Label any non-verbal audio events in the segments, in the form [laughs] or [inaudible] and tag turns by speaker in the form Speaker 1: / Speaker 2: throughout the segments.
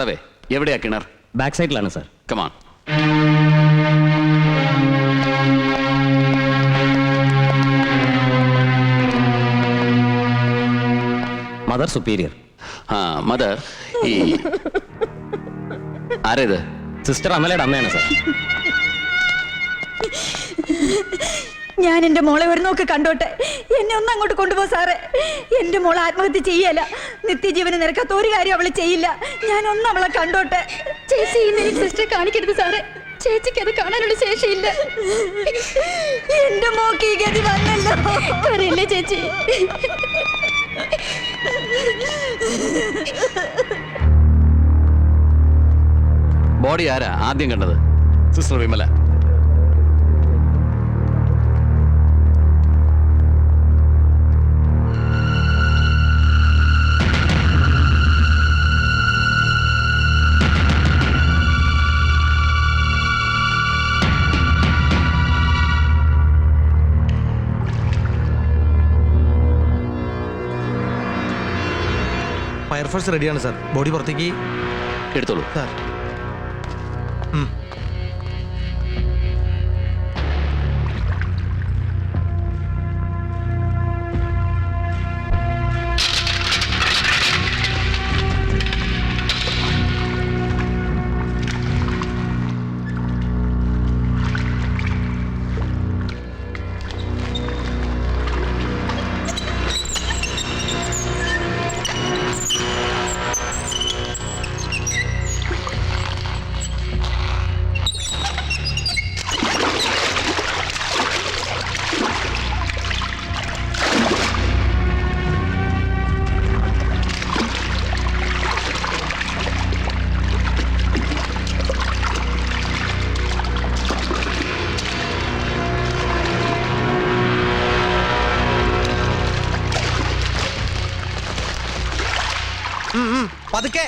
Speaker 1: കർത്താവേ എവിടെയാ കിണർ
Speaker 2: ബാക്ക് സൈഡിലാണ് sir
Speaker 1: come on
Speaker 2: mother superior
Speaker 1: ആ മദർ ഈ ആരേത്
Speaker 2: സിസ്റ്റർ അമലയുടെ അമ്മയാണ് സാർ
Speaker 3: ഞാൻ എന്റെ മോളെ ഒരു നോക്ക് കണ്ടോട്ടെ? എന്നെ ഒന്ന് അങ്ങോട്ട് കൊണ്ടുപോ സാറേ. എന്റെ മോൾ ആത്മഹത്യ ചെയ്യല നിത്യജീവന് നിരക്കാത്ത ഒരു കാര്യം അവൾ ചെയ്യില്ല. ഞാൻ ഒന്ന് അവളെ കണ്ടോട്ടെ.
Speaker 4: ചേച്ചി ഇന്നലെ സിസ്റ്ററെ കാണിക്കരുത് സാറേ. ചേച്ചിക്ക് അത് കാണാനുള്ള ശേഷിയില്ല.
Speaker 3: എന്റെ മോക്ക് ഈ ഗതി വന്നല്ലോ.
Speaker 4: കരയല്ലേ ചേച്ചി?
Speaker 1: ബോഡി ആരാ ആദ്യം കണ്ടത്? സിസ്റ്റർ വിമല.
Speaker 5: ഫയർഫോഴ്സ് റെഡിയാണ് സാർ ബോഡി പുറത്തേക്ക്
Speaker 1: എടുത്തോളൂ.
Speaker 5: സാർ പതുക്കെ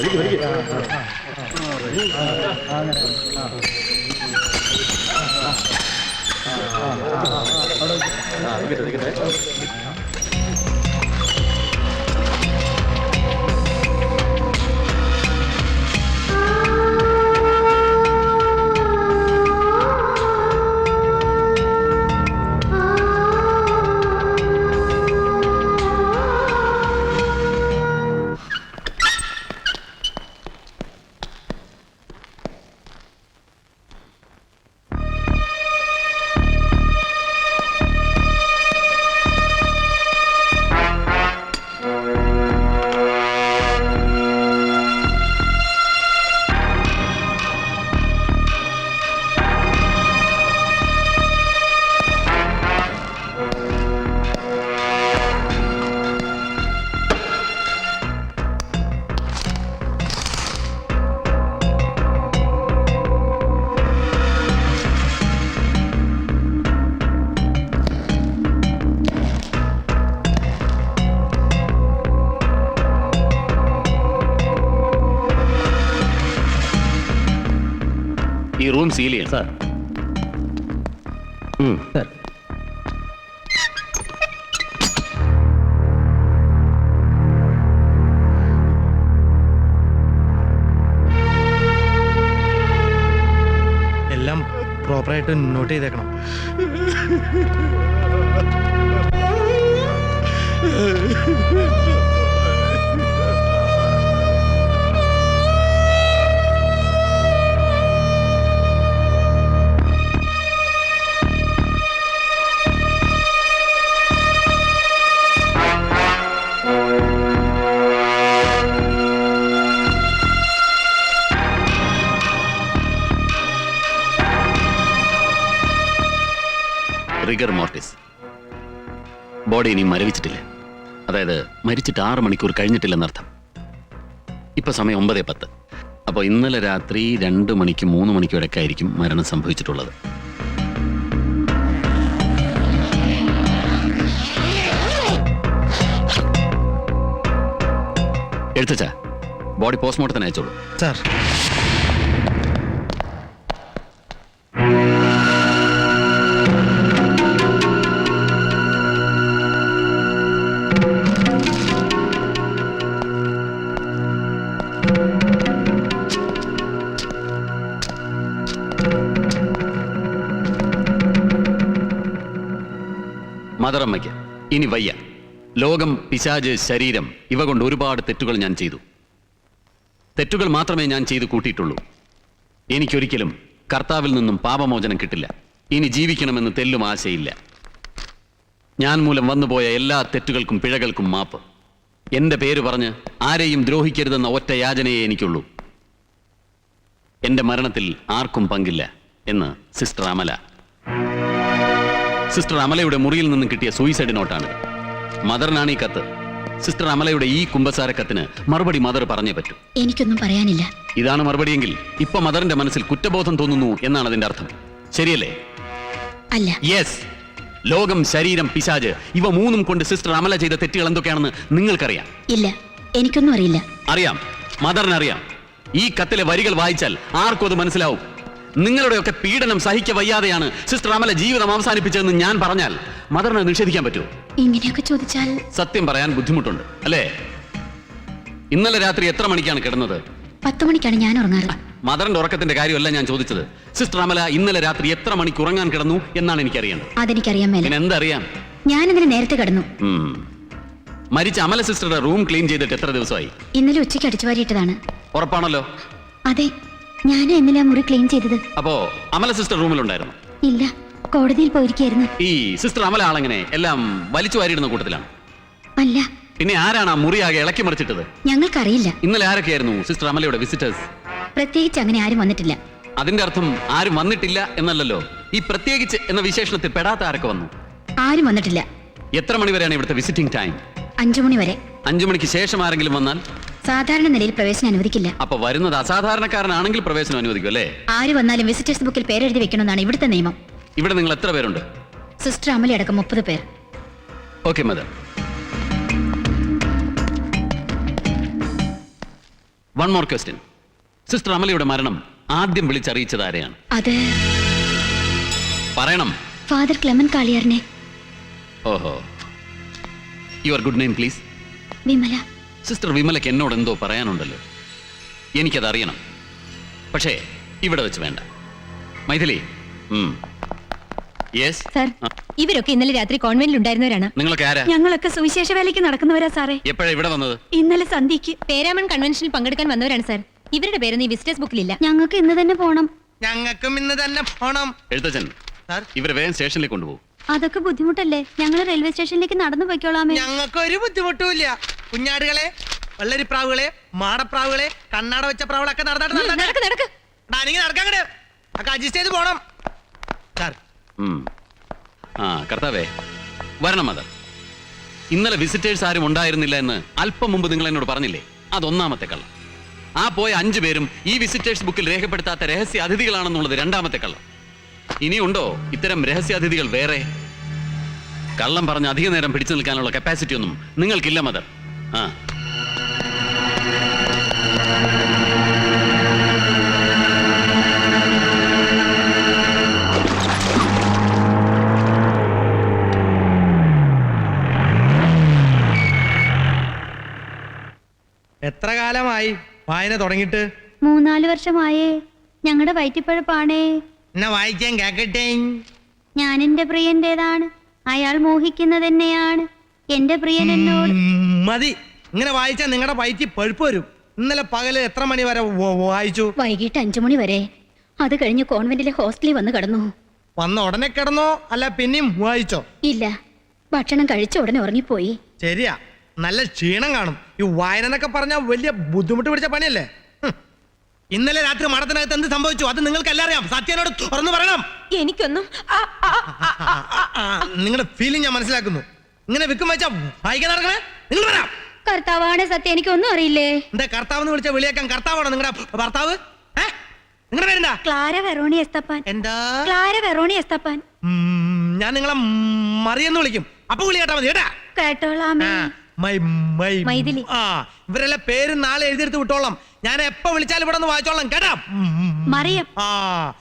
Speaker 1: ഈ റൂം സീൽ ചെയ്യണം
Speaker 2: സാർ. ഉം, സാർ.
Speaker 5: എല്ലാം പ്രോപ്പറായിട്ട് നോട്ട് ചെയ്തേക്കണം.
Speaker 1: റിഗർ [laughs] ബോഡി ഇനി മരവിച്ചിട്ടില്ല. അതായത് മരിച്ചിട്ട് ആറ് മണിക്കൂർ കഴിഞ്ഞിട്ടില്ലെന്നർത്ഥം ഇപ്പം സമയം ഒമ്പതേ പത്ത്. അപ്പോൾ ഇന്നലെ രാത്രി രണ്ട് മണിക്ക് മൂന്ന് മണിക്കും ഇടയ്ക്ക് ആയിരിക്കും മരണം സംഭവിച്ചിട്ടുള്ളത്. എഴുത്തച്ഛ ബോഡി പോസ്റ്റ്മോർട്ടത്തിന് അയച്ചോളൂ.
Speaker 5: സാർ.
Speaker 1: മദറമ്മയ്ക്ക്. ഇനി വയ്യ. ലോകം പിശാജ് ശരീരം ഇവ കൊണ്ട് ഒരുപാട് തെറ്റുകൾ ഞാൻ ചെയ്തു. തെറ്റുകൾ മാത്രമേ ഞാൻ ചെയ്തു കൂട്ടിയിട്ടുള്ളൂ. എനിക്കൊരിക്കലും കർത്താവിൽ നിന്നും പാപമോചനം കിട്ടില്ല. ഇനി ജീവിക്കണമെന്ന് തെല്ലും ആശയില്ല. ഞാൻ മൂലം വന്നുപോയ എല്ലാ തെറ്റുകൾക്കും പിഴകൾക്കും മാപ്പ്. എന്റെ പേര് പറഞ്ഞ് ആരെയും ദ്രോഹിക്കരുതെന്ന ഒറ്റ യാചനയെ എനിക്കുള്ളൂ. എന്റെ മരണത്തിൽ ആർക്കും പങ്കില്ല എന്ന് സിസ്റ്റർ അമല. സിസ്റ്റർ അമലയുടെ മുറിയിൽ നിന്നും കിട്ടിയ സൂയിസൈഡ് നോട്ടാണ് മദറിനാണ് ഈ കത്ത്. സിസ്റ്റർ അമലയുടെ ഈ കുമ്പസാര കത്തിന് മറുപടി മദർ പറഞ്ഞേ പറ്റൂ.
Speaker 3: എനിക്കൊന്നും പറയാനില്ല.
Speaker 1: ഇതാണ് മറുപടിയെങ്കിൽ ഇപ്പൊ മദറിന്റെ മനസ്സിൽ കുറ്റബോധം തോന്നുന്നു എന്നാണ് അതിന്റെ അർത്ഥം. ശരിയല്ലേ?
Speaker 3: അല്ല.
Speaker 1: യെസ് ലോകം ശരീരം പിശാജ് ഇവ മൂന്നും കൊണ്ട് സിസ്റ്റർ അമല ചെയ്ത തെറ്റുകൾ എന്തൊക്കെയാണെന്ന് നിങ്ങൾക്കറിയാം.
Speaker 3: ഇല്ല. എനിക്കൊന്നും അറിയില്ല.
Speaker 1: അറിയാം. മദറിനറിയാം. ഈ കത്തിലെ വരികൾ വായിച്ചാൽ ആർക്കും അത് മനസ്സിലാവും. നിങ്ങളുടെയൊക്കെ പീഡനം സഹിക്ക വയ്യാതെയാണ് സിസ്റ്റർ അമല ജീവിതം അവസാനിപ്പിച്ചതെന്ന് ഞാൻ പറഞ്ഞാൽ മദറിനെ നിഷേധിക്കാൻ പറ്റുമോ?
Speaker 3: ഇങ്ങനെയൊക്കെ ചോദിച്ചാൽ
Speaker 1: സത്യം പറയാൻ ബുദ്ധിമുട്ടുണ്ട്. അല്ലേ? ഇന്നലെ രാത്രി എത്ര മണിക്കാണ് കിടന്നത്?
Speaker 3: പത്ത് മണിക്കാണ് ഞാൻ ഉറങ്ങാറ്.
Speaker 1: മദറിന്റെ ഉറക്കത്തിന്റെ കാര്യമല്ല ഞാൻ ചോദിച്ചത്. സിസ്റ്റർ അമല ഇന്നലെ രാത്രി എത്ര മണിക്ക് ഉറങ്ങാൻ കിടന്നു എന്നാണ് എനിക്കറിയേണ്ടത്.
Speaker 3: അതെനിക്കറിയാൻ മേലെ.
Speaker 1: എന്തറിയാം
Speaker 3: ഇന്നലെ നേരത്തെ കിടന്നു.
Speaker 1: മരിച്ച അമല സിസ്റ്ററുടെ റൂം ക്ലീൻ ചെയ്തിട്ട് എത്ര ദിവസമായി?
Speaker 3: ഇന്നലെ ഉച്ചയ്ക്ക് അടിച്ചു വാരിയിട്ടതാണ്
Speaker 1: ഉറപ്പാണല്ലോ?
Speaker 3: അതെ. ഞാൻ ഇന്നലെ ആ മുറി ക്ലീൻ ചെയ്തത്.
Speaker 1: അപ്പോ അമല സിസ്റ്റർ റൂമിലുണ്ടായിരുന്നു?
Speaker 3: ഇല്ല കോടതിയിൽ പോയിരിക്കായിരുന്നു.
Speaker 1: ഈ സിസ്റ്റർ അമല ആളെങ്ങനെ എല്ലാം വലിച്ചു വാരിയിടുന്ന കൂട്ടത്തിലാണ്?
Speaker 3: അല്ല.
Speaker 1: പിന്നെ ആരാണ് ആ മുറിയാകെ ഇളക്കി മറിച്ചിട്ടത്?
Speaker 3: ഞങ്ങൾക്കറിയില്ല.
Speaker 1: ഇന്നലെ ആരൊക്കെയായിരുന്നു സിസ്റ്റർ അമലയുടെ വിസിറ്റേഴ്സ്
Speaker 3: പ്രത്യേകിച്ച് അങ്ങനെ ആരും വന്നിട്ടില്ല.
Speaker 1: അതിന്റെ അർത്ഥം ആരും വന്നിട്ടില്ല എന്നല്ലല്ലോ. ഈ പ്രത്യേകിച്ച് എന്ന വിശേഷണത്തിൽ പെടാത്ത ആരൊക്കെ വന്നു?
Speaker 3: ആരും വന്നിട്ടില്ല.
Speaker 1: എത്ര മണി വരെയാണ് ഇവിടുത്തെ വിസിറ്റിംഗ് ടൈം
Speaker 3: അഞ്ചു മണി വരെ.
Speaker 1: അഞ്ചു മണിക്ക് ശേഷം ആരെങ്കിലും വന്നാൽ?
Speaker 3: സാധാരണ നിലയിൽ പ്രവേശനം അനുവദിക്കില്ല.
Speaker 1: അപ്പൊ വരുന്നത് അസാധാരണക്കാരനാണെങ്കിൽ പ്രവേശനം അനുവദിക്കും അല്ലേ?
Speaker 3: ആര് വന്നാലും വിസിറ്റേഴ്സ് ബുക്കിൽ പേരെഴുതി വെക്കണമെന്നാണ് ഇവിടുത്തെ നിയമം.
Speaker 1: ഇവിടെ നിങ്ങൾ എത്ര പേരുണ്ട്?
Speaker 3: സിസ്റ്റർ അമലി അടക്കം മുപ്പത് പേർ.
Speaker 1: Okay mother one more question sister അമലിയുടെ മരണം ആദ്യം വിളിച്ചറിയിച്ചത് ആരെയാണ്?
Speaker 3: അത്
Speaker 1: പറയണം.
Speaker 3: ഫാദർ ക്ലെമൻ കാളിയാറിനെ
Speaker 1: ഓഹോ. Your good name please
Speaker 3: Vimala.
Speaker 1: Sister വിമലയ്ക്ക് എന്നോട് എന്തോ പറയാനുണ്ടല്ലോ. എനിക്കത് അറിയണം പക്ഷേ ഇവിടെ വെച്ച് വേണ്ട. മൈഥിലി യെസ്
Speaker 6: സാർ
Speaker 3: ഇവരൊക്കെ ഇന്നലെ രാത്രി കോൺവെന്റിൽ ഉണ്ടായിരുന്നവരാണ്.
Speaker 1: നിങ്ങളൊക്കെ ആരാ?
Speaker 6: ഞങ്ങളൊക്കെ സുവിശേഷ വേലയ്ക്ക് നടക്കുന്നവരാ സാറേ.
Speaker 1: എപ്പോഴാ ഇവിടെ വന്നത്?
Speaker 6: ഇന്നലെ സന്ധ്യക്ക്
Speaker 3: പേരാമൺ കൺവെൻഷനിൽ പങ്കെടുക്കാൻ വന്നവരാണ് സാർ. ഇവരുടെ പേരൊന്നും ഈ വിസിറ്റേഴ്സ് ബുക്കിലില്ല. ഞങ്ങൾക്ക് ഇന്ന് തന്നെ പോണം.
Speaker 5: ഞങ്ങൾക്കും ഇന്ന് തന്നെ പോണം.
Speaker 1: എഴുത്തച്ഛൻ
Speaker 5: സാർ?
Speaker 1: ഇവരെ വേഗം സ്റ്റേഷനിലേക്ക് കൊണ്ടുപോകും.
Speaker 3: അതൊക്കെ ബുദ്ധിമുട്ടല്ലേ? ഞങ്ങൾ റെയിൽവേ സ്റ്റേഷനിലേക്ക് നടന്നു പോയിക്കോളാമേ.
Speaker 5: ഞങ്ങൾക്ക് ഒരു ബുദ്ധിമുട്ടുമില്ല കുഞ്ഞാടുകളെ വെള്ളരിപ്രാവുകളെ മാടപ്രാവുകളെ കണ്ണാട വെച്ച പ്രാവുകളൊക്കെ നടന്നിട്ട്
Speaker 3: നടക്ക് നടക്ക്.
Speaker 5: നടക്കാൻ നടക്കാങ്ങട് ഒക്കെ അഡ്ജസ്റ്റ് ചെയ്ത് പോണം. സാർ.
Speaker 1: ഉം. ആ കർത്താവേ വരണം മദർ. ഇന്നലെ വിസിറ്റേഴ്സ് ആരും ഉണ്ടായിരുന്നില്ല എന്ന് അല്പം മുമ്പ് നിങ്ങൾ എന്നോട് പറഞ്ഞില്ലേ? അതൊന്നാമത്തെ കള്ളം. ആ പോയ അഞ്ചു പേരും ഈ വിസിറ്റേഴ്സ് ബുക്കിൽ രേഖപ്പെടുത്താത്ത രഹസ്യ അതിഥികളാണെന്നുള്ളത് രണ്ടാമത്തെ കള്ളം. ഇനിയുണ്ടോ ഇത്തരം രഹസ്യ അതിഥികൾ വേറെ? കള്ളം പറഞ്ഞ് അധിക നേരം പിടിച്ചു നിൽക്കാനുള്ള കപ്പാസിറ്റി ഒന്നും നിങ്ങൾക്കില്ല മദർ. ആ.
Speaker 5: എത്ര കാലമായി വായന തുടങ്ങിയിട്ട്?
Speaker 3: മൂന്നാൽ വർഷമായേ. ഞങ്ങളുടെ വയറ്റിപ്പഴപ്പാണേ.
Speaker 5: എന്നെ വായിക്കാൻ കേക്കട്ടെ.
Speaker 3: ഞാൻ എന്റെ പ്രിയന്റേതാണ്. അയാൾ മോഹിക്കുന്നത് തന്നെയാണ് എന്റെ പ്രിയൻ എന്നോട്
Speaker 5: മതി. ഇങ്ങനെ വായിച്ചാൽ നിങ്ങളുടെ വയറ്റി പഴുപ്പ് വരും. ഇന്നലെ പകൽ എത്ര മണി വരെ വായിച്ചു?
Speaker 3: വൈകിട്ട് അഞ്ചു മണി വരെ. അത് കഴിഞ്ഞ് കോൺവെന്റിലെ ഹോസ്റ്റലിൽ വന്ന് കിടന്നു.
Speaker 5: വന്ന ഉടനെ കിടന്നോ? അല്ല പിന്നെയും വായിച്ചോ?
Speaker 3: ഇല്ല. ഭക്ഷണം കഴിച്ച ഉടനെ ഉറങ്ങിപ്പോയി.
Speaker 5: ശരിയാ. നല്ല ക്ഷീണം കാണും. ഈ വായന എന്നൊക്കെ പറഞ്ഞാൽ വലിയ ബുദ്ധിമുട്ട് പിടിച്ച പണിയല്ലേ? ഇന്നലെ രാത്രി മഠത്തിനകത്ത് എന്ത് സംഭവിച്ചു? അത് നിങ്ങൾക്ക് എല്ലാം അറിയാം സത്യനോട് തുറന്നു പറയണം.
Speaker 6: എനിക്കൊന്നും
Speaker 5: നിങ്ങളുടെ ഫീലിംഗ് ഞാൻ മനസ്സിലാക്കുന്നു. ഇങ്ങനെ വിൽക്കും വെച്ചാ വായിക്കാൻ നടക്കണേ? നിങ്ങൾ വരാം.
Speaker 3: കർത്താവാണ് സത്യം. എനിക്കൊന്നും അറിയില്ലേ?
Speaker 5: എന്താ കർത്താവ് എന്ന് വിളിച്ച വിളിയേക്കാൻ കർത്താവാണോ നിങ്ങളുടെ ഭർത്താവ്? ഏ? നിങ്ങളുടെ പേരെന്താ?
Speaker 6: Clara Veroni Esthappan.
Speaker 5: എന്താ?
Speaker 6: Clara Veroni Esthappan.
Speaker 5: ഞാൻ നിങ്ങളെ മറിയെന്ന് വിളിക്കും. അപ്പൊ വിളി കേട്ടാ മതി കേട്ടാ? ഇവരെല്ലാം പേര് നാളെ എഴുതിയെടുത്ത് വിട്ടോളാം. ഞാൻ എപ്പോ വിളിച്ചാലും ഇവിടെ നിന്ന് വായിച്ചോളാം കേട്ടാ.
Speaker 6: മറിയം.
Speaker 5: ആ.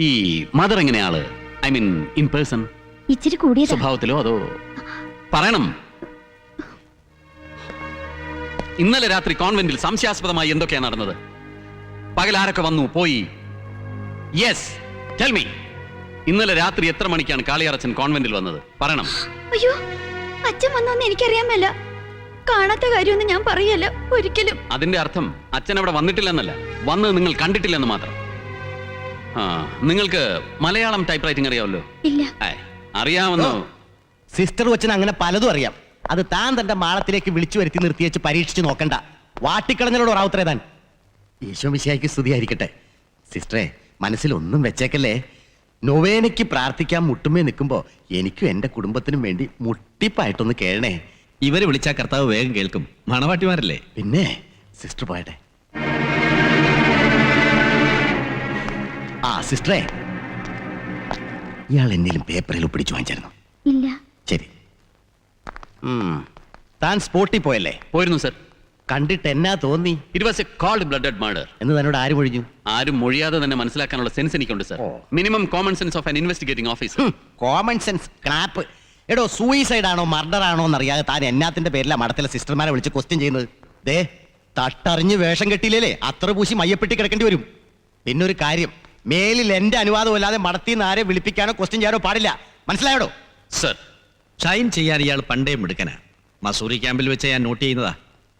Speaker 1: ഈ mother എങ്ങനെയാൾ? I mean in person?
Speaker 3: ഇച്ചിരി കൂടിയ
Speaker 1: സ്വഭാവത്തിലോ അതോ? പറയണം. ഇന്നലെ രാത്രി കോൺവെന്റിൽ സംശയാസ്പദമായി എന്തൊക്കെയാ നടന്നത്? പകൽ ആരൊക്കെ വന്നു പോയി. യെസ് ടെൽ മീ ഇന്നലെ രാത്രി എത്ര മണിക്കാണ് കാളിയറച്ചൻ കോൺവെന്റിൽ വന്നത്? പറയണം.
Speaker 3: അയ്യോ അച്ഛൻ വന്നോന്ന് എനിക്കറിയാമല്ല. കാണാത്ത കാര്യമൊന്നും ഞാൻ പറയല്ല ഒരിക്കലും.
Speaker 1: അതിന്റെ അർത്ഥം അച്ഛൻ അവിടെ വന്നിട്ടില്ലെന്നല്ല. വന്നത് നിങ്ങൾ കണ്ടിട്ടില്ലെന്ന് മാത്രം. ആ നിങ്ങൾക്ക് മലയാളം ടൈപ്പ് റൈറ്റിംഗ് അറിയാമല്ലോ?
Speaker 3: ഇല്ല.
Speaker 1: ഏ, അറിയാമെന്നോ?
Speaker 7: സിസ്റ്റർ കൊച്ചിന് അങ്ങനെ പലതും അറിയാം. അത് താൻ തന്റെ മാളത്തിലേക്ക് വിളിച്ചു വരുത്തി നിർത്തി വെച്ച് പരീക്ഷിച്ച് നോക്കണ്ട. വാട്ടിക്കളഞ്ഞോട് റാവുത്തരേ താൻ. ഈശോ വിശയായിക്ക് സ്തുതിയായിരിക്കട്ടെ. സിസ്റ്ററെ മനസ്സിലൊന്നും വെച്ചേക്കല്ലേ? നൊവേനയ്ക്ക് പ്രാർത്ഥിക്കാൻ മുട്ടുമേ നിൽക്കുമ്പോ എനിക്കും എന്റെ കുടുംബത്തിനും വേണ്ടി മുട്ടിപ്പായിട്ടൊന്ന് കേഴണേ
Speaker 8: ഇവരെ വിളിച്ചാ കർത്താവ് വേഗം കേൾക്കും. മണവാട്ടിമാരല്ലേ?
Speaker 7: പിന്നെ സിസ്റ്റർ പോയട്ടെ. ആ സിസ്റ്ററെ. ഇയാൾ എന്തെങ്കിലും പേപ്പറിൽ ഒപ്പിടിച്ചു വാങ്ങിച്ചായിരുന്നു?
Speaker 3: ഇല്ല.
Speaker 7: ശരി. താൻ സ്പോട്ടിൽ പോയല്ലേ?
Speaker 1: പോയിരുന്നു സർ.
Speaker 7: കണ്ടിട്ട് എന്നാ തോന്നി?
Speaker 1: It was a cold blooded murder
Speaker 7: എന്ന് തന്നോട് ആര് മൊഴിഞ്ഞു?
Speaker 1: ആരും മൊഴിയാതെ തന്നെ മനസ്സിലാക്കാനുള്ള സെൻസ് എനിക്കുണ്ട് sir. Minimum common sense of an investigating officer
Speaker 7: common sense crap എടോ സൂയിസൈഡ് ആണോ മർഡർ ആണോ എന്നറിയാതെ താൻ എന്നാത്തിന്റെ പേരിലാ മഠത്തിലെ സിസ്റ്റർമാരെ വിളിച്ച് ക്വസ്റ്റ്യൻ ചെയ്യുന്നത്. ദേ തട്ടറിഞ്ഞ് വേഷം കെട്ടിയില്ലേ അത്ര പൂശി മയ്യപ്പെട്ടി കിടക്കേണ്ടി വരും. പിന്നെ ഒരു കാര്യം. മേലിൽ എന്റെ അനുവാദം അല്ലാതെ മടത്തി ആരെ വിളിപ്പിക്കാനോ ക്വസ്റ്റ്യൻ ചെയ്യാനോ പാടില്ല. മനസ്സിലായോ
Speaker 1: സർ.
Speaker 8: ഷൈൻ ചെയ്യാൻ ഇയാൾ പണ്ടേ മിടുക്കനാ. മസൂറി ക്യാമ്പിൽ വെച്ച് ഞാൻ നോട്ട് ചെയ്യുന്നതാ.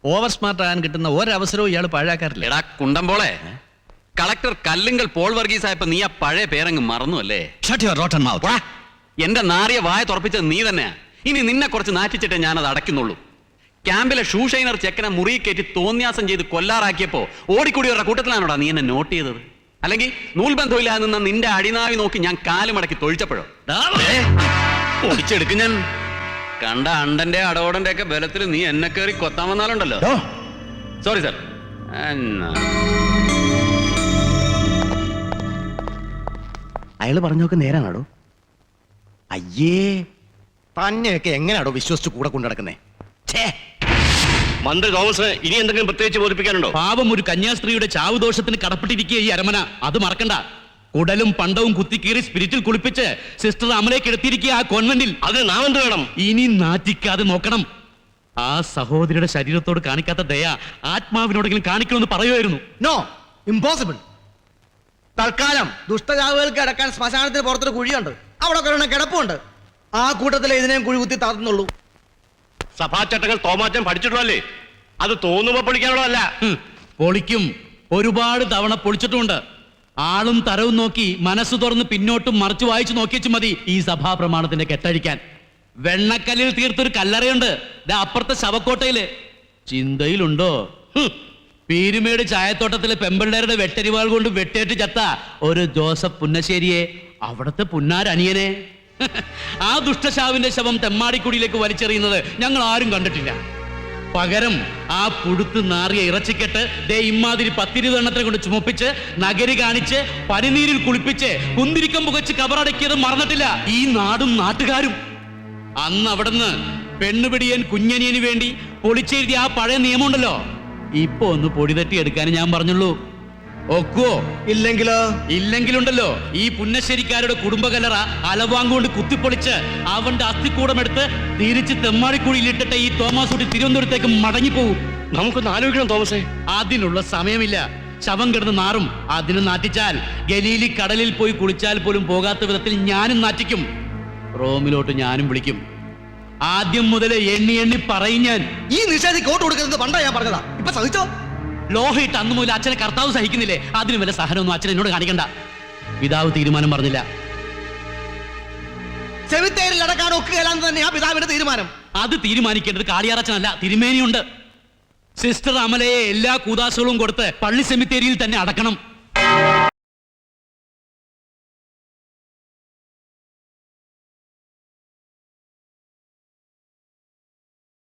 Speaker 8: ഓവർ സ്മാർട്ട് ആകാൻ കിട്ടുന്ന ഒരവസരവും ഇയാൾ പാഴാക്കാറില്ല.
Speaker 1: എടാ കുണ്ടംപോളെ കളക്ടർ കല്ലുങ്കൽ പോൾ വർഗീസ് ആയപ്പോ നീ ആ പഴയ പേരങ്ങ് മറന്നു അല്ലേ?
Speaker 8: ഷട്ട് യുവർ
Speaker 1: മൗത്ത് എന്റെ നാറിയ വായ തുറപ്പിച്ചത് നീ തന്നെയാ. ഇനി നിന്നെ കുറച്ച് നാറ്റിച്ചിട്ടേ ഞാനത് അടയ്ക്കുന്നുള്ളൂ. ക്യാമ്പിലെ ഷൂ ഷൈനർ ചെക്കനെ മുറി കയറ്റി തോന്നിയാസം ചെയ്ത് കൊല്ലാറാക്കിയപ്പോ ഓടിക്കൂടിയവരുടെ കൂട്ടത്തിലാണോടാ നീ എന്നെ നോട്ട് ചെയ്തത്? അല്ലെങ്കിൽ നൂൽബന്ധമില്ലാതെ നിന്ന നിന്റെ അടിനാവി നോക്കി ഞാൻ കാലുമടക്കി തൊഴിച്ചപ്പോഴോ? ഒടിച്ചെടുക്കും ഞാൻ. കണ്ട അണ്ടന്റെ അടവോടന്റെ ഒക്കെ ബലത്തിൽ നീ എന്നെ കയറി കൊത്താൻ വന്നാലുണ്ടല്ലോ. സോറി സാർ
Speaker 7: അയാൾ പറഞ്ഞൊക്കെ നേരാണോ അയ്യേ തന്നെയൊക്കെ എങ്ങനെയാണോ വിശ്വസിച്ച് കൂടെ കൊണ്ടു നടക്കുന്നേ? ഛേ
Speaker 9: മന്ത്രി തോമസ് ഇനി എന്തെങ്കിലും പ്രത്യേകിച്ച് ബോധിപ്പിക്കാനുണ്ടോ?
Speaker 10: പാവം ഒരു കന്യാസ്ത്രീയുടെ ചാവുദോഷത്തിന് കടപ്പെട്ടിരിക്കുക ഈ അരമന. അത് മറക്കണ്ട. കുടലും പണ്ടവും കുത്തിക്കീറി സ്പിരിറ്റിൽ കുളിപ്പിച്ച് സിസ്റ്റർ അമലേക്ക് എടുത്തിരിക്കുക ആ കോൺവെന്റിൽ.
Speaker 9: അത് നാം എന്ത് വേണം?
Speaker 10: ഇനി നാറ്റിക്കാതെ നോക്കണം. ആ സഹോദരിയുടെ ശരീരത്തോട് കാണിക്കാത്ത ദയ ആത്മാവിനോടെങ്കിലും കാണിക്കണമെന്ന് പറയുമായിരുന്നു.
Speaker 5: നോ ഇമ്പോസിബിൾ തൽക്കാലം ദുഷ്ടജാവുകൾക്ക് അടക്കാൻ ശ്മശാനത്തിന് പുറത്തൊരു കുഴിയുണ്ട്. അവിടെ കിടപ്പുണ്ട്. ആ കൂട്ടത്തിലെ ഇതിനെയും കുഴി കുത്തി താത്തുന്നുള്ളൂ
Speaker 9: സഭാചട്ടങ്ങൾ തോമാറ്റം പഠിച്ചിട്ടുള്ളല്ലേ അത് തോന്നുമ്പോ പൊളിക്കാനുള്ളതല്ല.
Speaker 10: പൊളിക്കും. ഒരുപാട് തവണ പൊളിച്ചിട്ടുണ്ട് ആളും തരവും നോക്കി മനസ്സ് തുറന്ന് പിന്നോട്ടും മറിച്ചു വായിച്ചു നോക്കിയച്ചു മതി ഈ സഭാ പ്രമാണത്തിന്റെ കെട്ടഴിക്കാൻ. വെണ്ണക്കല്ലിൽ തീർത്തൊരു കല്ലറയുണ്ട്. അപ്പുറത്തെ ശവക്കോട്ടയിൽ. ചിന്തയിലുണ്ടോ? പീരുമേട് ചായത്തോട്ടത്തിലെ പെമ്പിള്ളേരുടെ വെട്ടരിവാൾ കൊണ്ട് വെട്ടേറ്റ് ചത്ത ഒരു ജോസഫ് പുന്നശ്ശേരിയെ. അവിടുത്തെ പുന്നാരനിയനെ. [laughs] ആ ദുഷ്ടശാവിന്റെ ശവം തെമ്മാടിക്കുടിയിലേക്ക് വലിച്ചെറിയുന്നത് ഞങ്ങൾ ആരും കണ്ടിട്ടില്ല. പകരം ആ പുഴുത്ത് നാറിയ ഇറച്ചിക്കെട്ട് ദേ ഇമ്മാതിരി പത്തിരുപതെണ്ണത്തിനെ കൊണ്ട് ചുമപ്പിച്ച് നഗരി കാണിച്ച് പനിനീരിൽ കുളിപ്പിച്ച് കുന്തിരിക്കം പുകച്ച് കബറടക്കിയത് മറന്നിട്ടില്ല. ഈ നാടും നാട്ടുകാരും. അന്ന് അവിടുന്ന് പെണ്ണുപിടിയൻ കുഞ്ഞനിയന് വേണ്ടി പൊളിച്ചെഴുതിയ ആ പഴയ നിയമമുണ്ടല്ലോ. ഇപ്പൊ ഒന്ന് പൊടി തട്ടി എടുക്കാൻ ഞാൻ പറഞ്ഞുള്ളൂ. ഒക്കുവോ?
Speaker 5: ഇല്ലെങ്കിലോ?
Speaker 10: ഇല്ലെങ്കിലുണ്ടല്ലോ. ഈ പുന്നശ്ശേരിക്കാരുടെ കുടുംബകലറ അലവാങ്കുകൊണ്ട് കുത്തിപ്പൊളിച്ച് അവന്റെ അസ്ഥിക്കൂടമെടുത്ത് തിരിച്ച് തെമ്മാടിക്കുഴിയിലിട്ടിട്ട് ഈ തോമസ് കുട്ടി തിരുവനന്തപുരത്തേക്ക് മടങ്ങിപ്പോവും.
Speaker 9: നമുക്കൊന്ന് ആലോചിക്കണം തോമസേ.
Speaker 10: അതിനുള്ള സമയമില്ല. ശവം കിടന്ന് നാറും. അതിന് നാറ്റിച്ചാൽ ഗലീലി കടലിൽ പോയി കുളിച്ചാൽ പോലും പോകാത്ത വിധത്തിൽ ഞാനും നാറ്റിക്കും. റോമിലോട്ട് ഞാനും വിളിക്കും. ആദ്യം മുതലേ എണ്ണി എണ്ണി പറയും ഞാൻ.
Speaker 5: ഈ നിഷേധി കോട്ട് കൊടുക്കുന്നത് പണ്ടാ ഞാൻ പറഞ്ഞതാ. ഇപ്പൊ സഹിച്ചോ?
Speaker 10: ലോഹയിട്ട് അന്ന് മുതൽ അച്ഛനെ കർത്താവ് സഹിക്കുന്നില്ലേ? അതിന് വല്ല സഹനമൊന്നും അച്ഛൻ എന്നോട് കാണിക്കണ്ട. പിതാവ് തീരുമാനം പറഞ്ഞില്ല.
Speaker 5: ചെവിത്തേരിൽ അടക്കാൻ ഒക്കുകയില്ലാന്ന് തന്നെയാ പിതാവിന്റെ തീരുമാനം.
Speaker 10: അത് തീരുമാനിക്കേണ്ടത് കാളിയാറച്ചനല്ല തിരുമേനിയുണ്ട്. സിസ്റ്റർ അമലയെ എല്ലാ കൂതാശകളും കൊടുത്ത് പള്ളി സെമിത്തേരിയിൽ തന്നെ അടക്കണം.